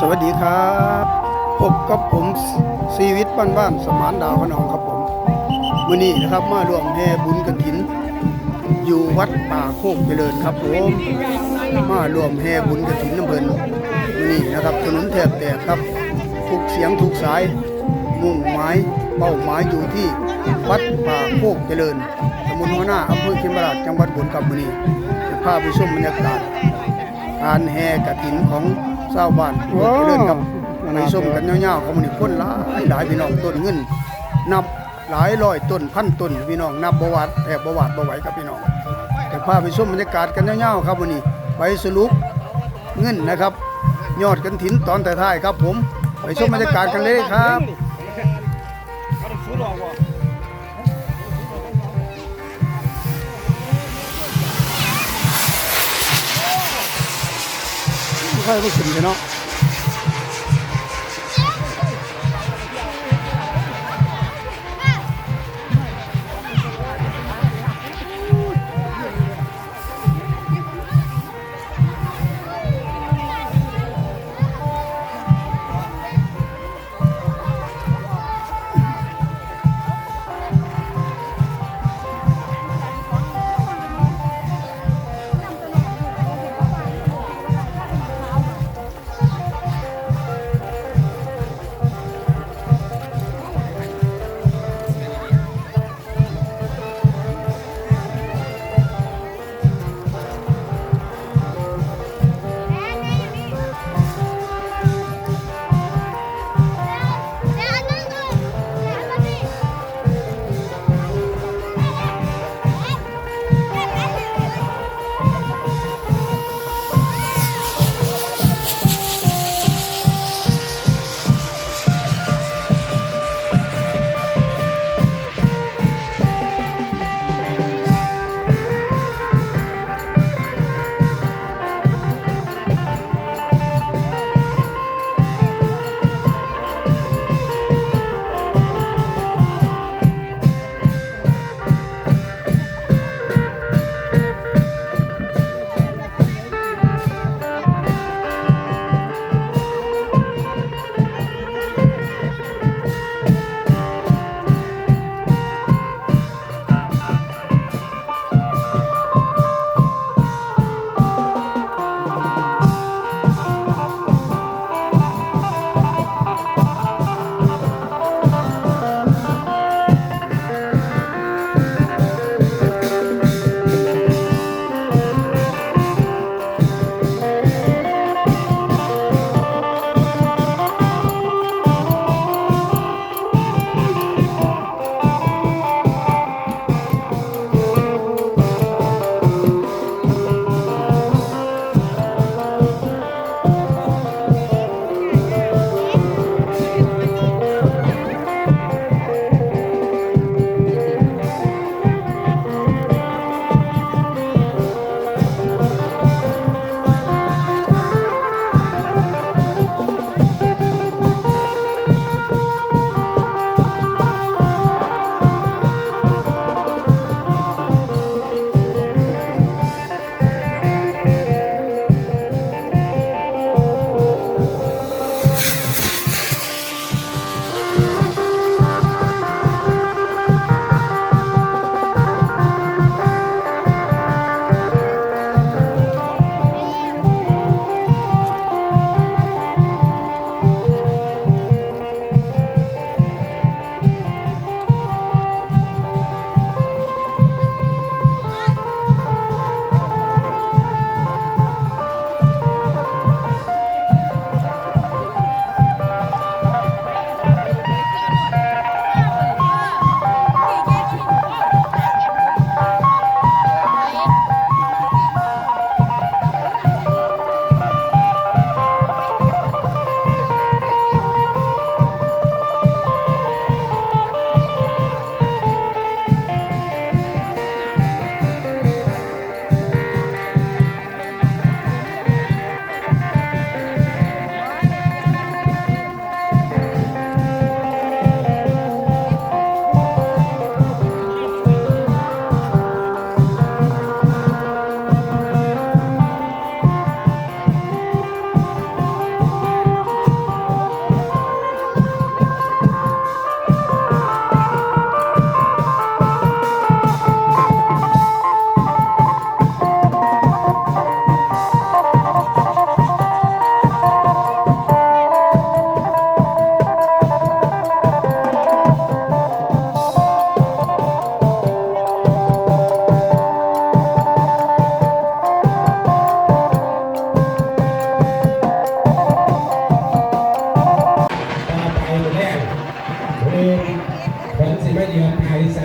สวัสดีครับพบกับผมชีวิตบ้านๆสมานดาวขนองครับผมมื้อนี้นะครับมารวมแห่บุญกฐิน อยู่วัดป่าโคกเจริญครับผมมารวมแห่บุญกฐินน้ำเพลินมื้อนี้นะครับถนนแทบแตกครับ ทุกเสียงทุกสาย มุ่งหมายเป้าหมายอยู่ที่วัดป่าโคกเจริญตำบลหัวหน้าอำเภอเขมราชจังหวัดบุรีรัมย์มื้อนี้จะพาไปชมบรรยากาศการแห่กระถินของ ชาวบ้านโคกเจริญครับไปชมกันยาวๆเขามันนี่คนหลายหลายพี่น้องต้นเงิน นับหลายร้อยต้นพันต้นพี่น้องนับประวัติแอบประวัติบ่ไหวครับพี่น้องแต่พาไปชมบรรยากาศกันยาวๆครับวันนี้ไปสรุปเงินนะครับ ยอดกันถินตอนท้ายๆครับผม ไปชมบรรยากาศกันเลยครับ ค่อยๆขึ้นไปเนาะ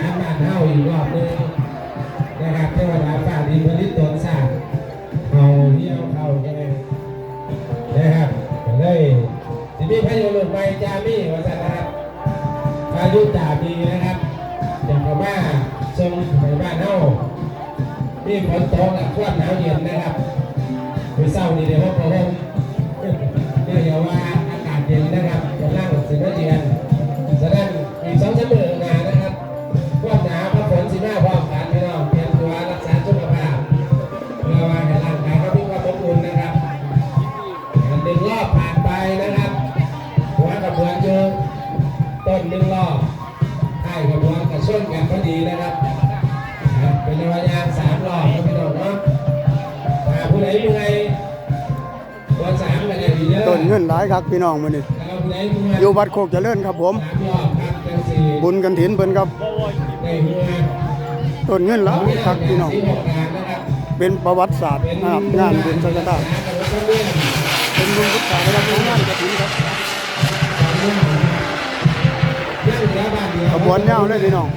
หารานเฮาอีกรอบนึงนะครับเทวดาฝ่าดินผลิตตนสร้างเขาเที่ยวเขาแค่นะครับเลยสินี้พายุหลุดไปจามีวัฒนะครับพายุจ่าดีนะครับอย่างกพม่าทรงไปบ้านเฮานี่ฝนตกกับควันหนาวเย็นนะครับไปเศร้านี่เดี๋ยวพบกับผมเดี๋ยวว่าอากาศเย็นนะครับจะนั่งสิบเอ็ดเย็นายครับพี่น้องมื้อนี้อยู่วัดโคกเจริญครับผมสามรอนครับผมบุญกันถินเพิ่นครับต้นเงินหลายครับพี่น้อง เป็นประวัติศาสตร์นะครับงานบุญสังฆทานเป็นบุญพุทธศาสนาของงานกฐินครับขบวนยาวเลยพี่น้อง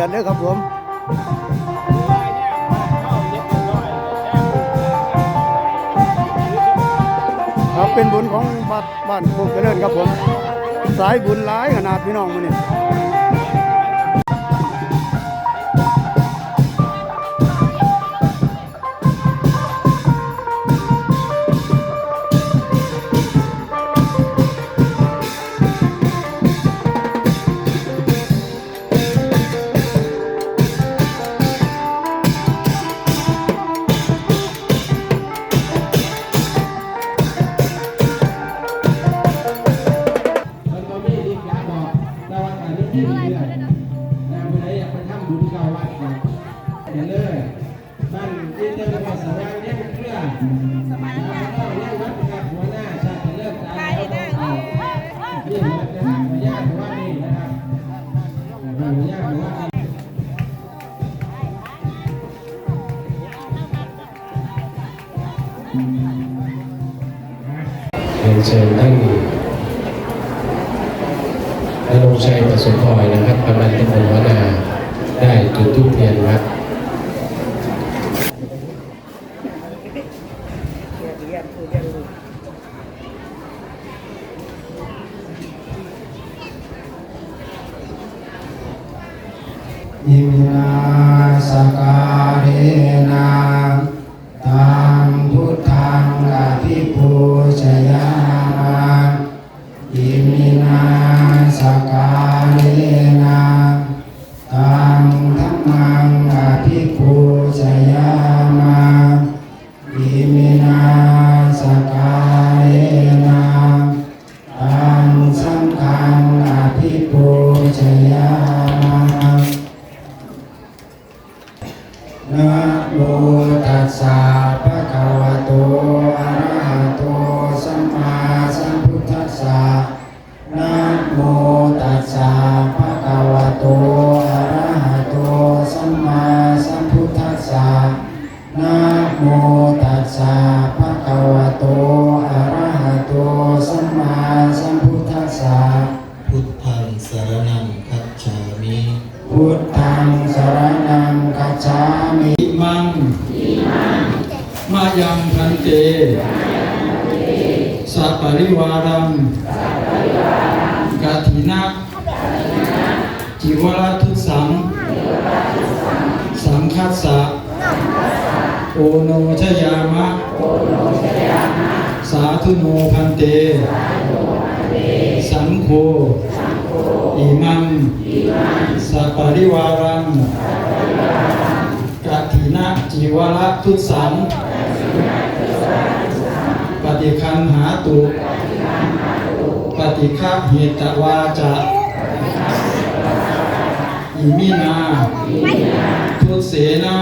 ียดเลยครับผมครับเป็นบุญของบ้านบ้านโคกเจริญครับผม สายบุญหลายขนาดพี่น้องมื้อนี้มัน เรียนเชิญท่านนรงชัยประสมพลอยนะครับกำนันตำบลวนาได้จุดทูปเทียนวัดอิมินาสการเนะ ชยามานะโมตัสสะ ธุโนพันเต สังโฆอิมังสัปปริวารังกัตถินะจีวระทุสังปฏิคันหาตุ ปฏิฆะเหตวาจะอิมินา ทุเสนะ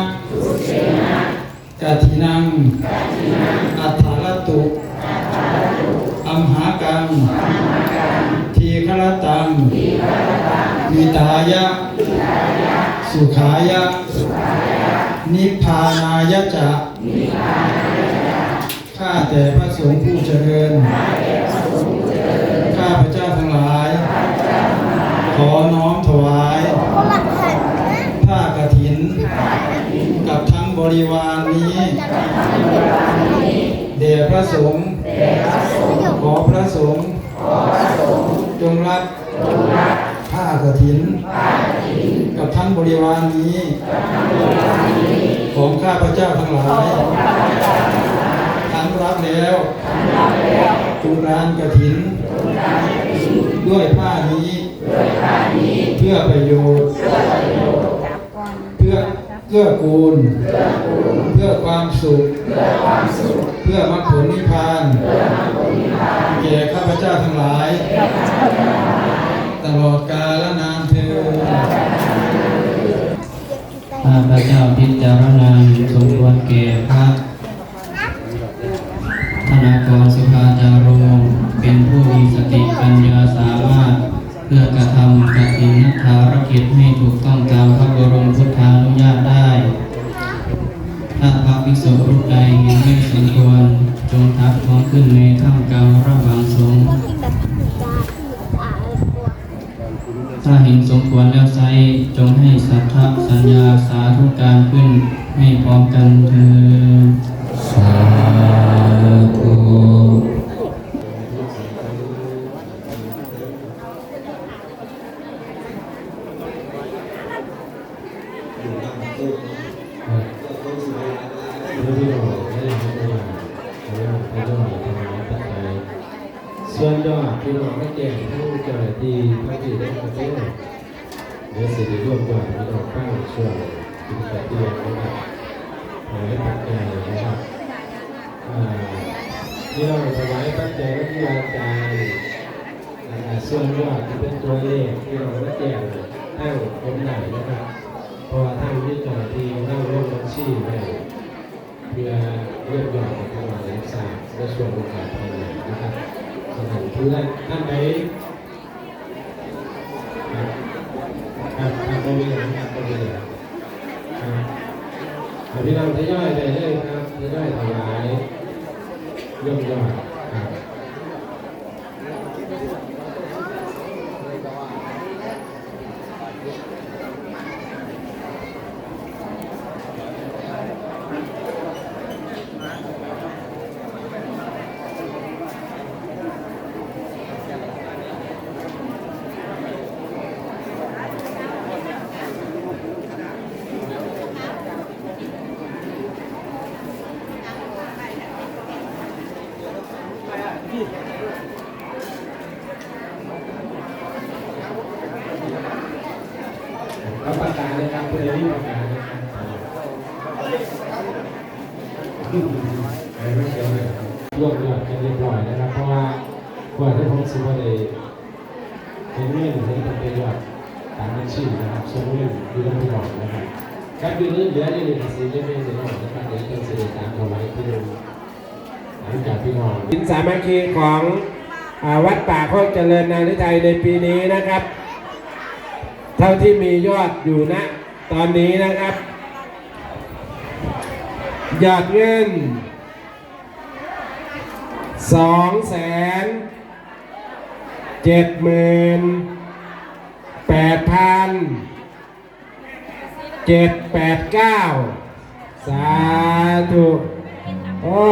กัตถินังอัฏฐ ตายะ สุขายะ นิพพานายะจะข้าแต่พระสงฆ์ผู้เจริญ ข้าพระเจ้าทั้งหลาย ขอน้อมถวายผ้ากฐิน กับทั้งบริวารนี้ เดชพระสงฆ์ขอพระสงฆ์จงรับ ผ้ากฐิน กับทั้งบริวารนี้ ของข้าพระเจ้าทั้งหลายทั้งรับแล้วจุรานกฐิน ด้วยผ้านี้ เพื่อประโยชน์เพื่อเพื่อกูล เพื่อความสุข เพื่อมรรคผลนิพพาน แก่ข้าพเจ้าทั้งหลาย ตลอดกาลนานเทอญข้าพระเจ้าพิจารณาสมควรแก่พระธนากรสุภาจาโรเป็นผู้มีสติปัญญาสามารถ เพื่อกระทำกฐินภารกิจให้ถูกต้องตามพระบรมพุทธานุญาตได้ ถ้าพระภิกษุรูปใดเห็นไม่สมควร จงทักท้วงขึ้นในท่ามกลางระหว่างสงฆ์ ถ้าเห็นสมควรแล้วไซจงให้สัทธสัญญาสาธุการขึ้นให้พร้อมกันเถิดสาธุส่วน ยอดพี่น้องไม่แก่ผู้เจ้าหน้าที่ทั้งที่ได้ประเทศเดี๋ยวสิได้ร่วมยอดพี่น้องข้างช่วงกินแต่เดียวนะครับหายปัจจัยนะครับพี่น้องถวายปัจจัยนักวิชาการอ่าส่วนยอดที่เป็นตัวเลขพี่น้องไม่แก่ทั้งคนไหนนะครับพราะว่าท่านที่เจ้าหน้าที่นั่งร่วมบัญชีไว้เพื่อเรียกยอดของการรักษาในส่วนของการภายในนะครับ สถานเพื่อนท่านใดครับครับครับบริเวณครับบริเวณครับครับพี่น้องทยอยไปเลยครับทยอยถวายยกยอดครับ รับประกาศเลยครับเพื่อรีบประกาศนะครับไม่เกี่ยวเลยรวบยอดกันเรียบร้อยนะครับ เพราะว่าก่อนที่ผมซื้อมาเลยเห็นเงินเห็นเป็นยอดตามบัญชีนะครับส่งเงินดูแลพี่น้องนะครับครับอยู่นี้เหลืออยู่หนึ่งสี่จะเป็นหนึ่งนะครับเดี๋ยวจะเสด็จตามถวายที่หนึ่งหลังจากพี่น้องสินสามัคคีของอวัดป่าโคกเจริญนาฤทัยในปีนี้นะครับ เท่าที่มียอดอยู่นะ ตอนนี้นะครับ ยอดเงินสองแสนเจ็ดหมื่นแปดพันเจ็ดแปดเก้าสาธุโอ้